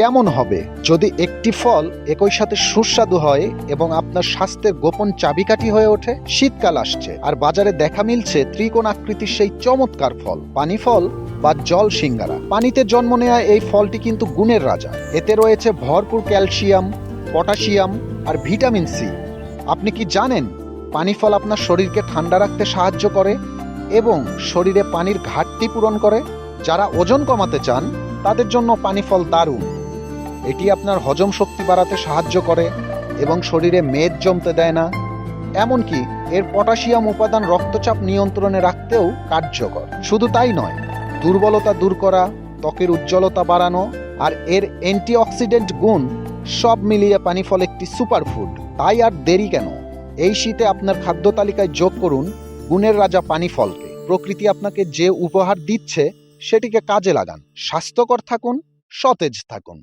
কেমন হবে? যদি একটি ফল একই সাথে সুস্বাদু হয় এবং আপনার স্বাস্থ্যের গোপন চাবিকাঠি হয়ে ওঠে, শীতকাল আসছে। আর বাজারে দেখা মিলছে ত্রিকোণ আকৃতির সেই চমৎকার ফল। পানি ফল বা জল সিঙ্গারা। পানিতে জন্ম নেওয়া এই ফলটি কিন্তু গুণের রাজা। এতে রয়েছে ভরপুর ক্যালসিয়াম, পটাশিয়াম আর ভিটামিন সি। আপনি কি জানেন পানি ফল আপনার শরীরকে ঠান্ডা রাখতে সাহায্য করে এবং শরীরে পানির ঘাটতি পূরণ করে? যারা ওজন কমাতে চান, তাদের জন্য পানি ফল দারুণ। এটি আপনার হজম শক্তি বাড়াতে সাহায্য করে এবং শরীরে মেদ জমতে দেয় না। এমনকি এর পটাশিয়াম উপাদান রক্তচাপ নিয়ন্ত্রণে রাখতেও কার্যকর। শুধু তাই নয়, দুর্বলতা দূর করা, ত্বকের উজ্জ্বলতা বাড়ানো আর এর অ্যান্টিঅক্সিডেন্ট গুণ সব মিলিয়ে পানি ফল একটি সুপারফুড। তাই আর দেরি কেন? এই শীতে আপনার খাদ্য তালিকায় যোগ করুন গুণের রাজা পানি ফলকে প্রকৃতি আপনাকে যে উপহার দিচ্ছে, সেটিকে কাজে লাগান। স্বাস্থ্যকর থাকুন, সতেজ থাকুন।